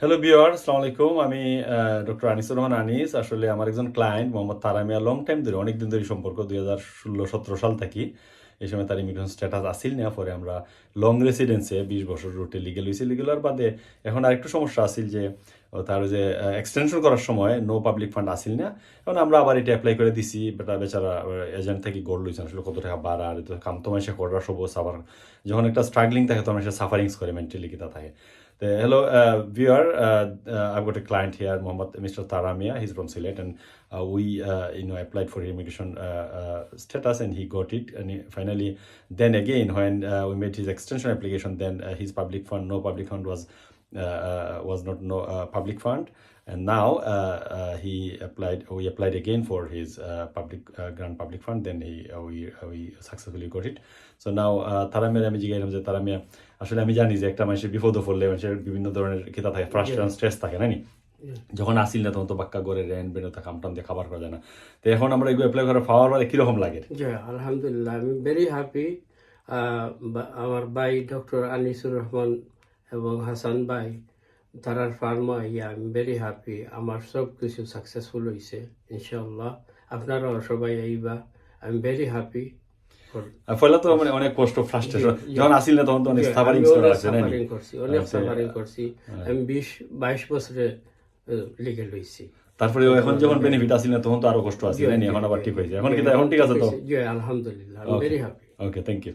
Hello beware আসসালামু আলাইকুম আমি ডক্টর আনিসুর রহমান আনিস। আসলে আমার একজন client Mohammad Taramiya long time ধরে অনেক দিন ধরে সম্পর্ক, দুই হাজার ষোলো সতেরো সাল থাকি। এই সময় তার ইমিগ্রেশন স্ট্যাটাস আসিল না, পরে আমরা লং রেসিডেন্সে বিশ বছর রুটে লিগেল হয়েছে লিগেল হওয়ার বাদে এখন আরেকটু সমস্যা আসিল যে তার যে এক্সটেনশন করার সময় নো পাবলিক ফান্ড আসিল না। এখন আমরা আবার এটা অ্যাপ্লাই করে দিছি বেটা বেচারা এজেন্ট থেকে গোল্ড লইছে, আসলে কত টাকা বাড়া, আর কাম তোমায় সে করার সব সাফার যখন একটা স্ট্রাগলিং থাকে, তখন সে সাফারিংস করে মেন্টালি কিতা থাকে। তো hello viewer I got a client here Mohammad mister Taramiya his from Sylhet and we you know applied for immigration status and he got it and finally then again when we made his extension application then his public fund no public fund was was not no uh, public fund, and now uh, uh, he applied. We applied again for his uh, public uh, grant public fund. Then he uh, we uh, we successfully got it. So now uh, তারামিয়ার আমি জিজ্ঞাসলাম যে তারামিয়া আসলে আমি জানি যে একটা মানুষের বিপদে পড়লে মানুষের বিভিন্ন ধরনের কিতা থাকে ফ্রাস্ট্রেশন স্ট্রেস থাকে না? যখন আসিল না তখন তো বাক্কা করে রেন্ট বেরো থাকে আমটাম দিয়ে খাবার করা যায় না তো এখন আমরা এগুলো অ্যাপ্লাই করে পাওয়ার পরে কীরকম লাগে আলহামদুলিল্লাহ আমি ভেরি হ্যাপি আমার ভাই ডক্টর আনিসুর রহমান এবং হাসান ভাই তারার ফার্মা ইয়া আমি ভেরি হ্যাপি আমার সব কিছু সাকসেসফুল হয়েছে ইনশাল্লাহ আপনারাও সবাই আইবা। আমি ভেরি হ্যাপি তো মানে অনেক কষ্ট ফ্রাস্ট্রেশন যখন আসিল না তখন তো অনেক সাফারিং করছি অনেক আচ্ছা, সাফারিং করছি। আমি বিশ বাইশ বছরে লিগেল হয়েছি তারপরে এখন যখন বেনিফিট আসিল না তখন তো আরও কষ্ট আসিল এখন আবার ঠিক হয়েছে। এখন কি এখন ঠিক আছে তো? আলহামদুলিল্লাহ আমি very happy okay thank you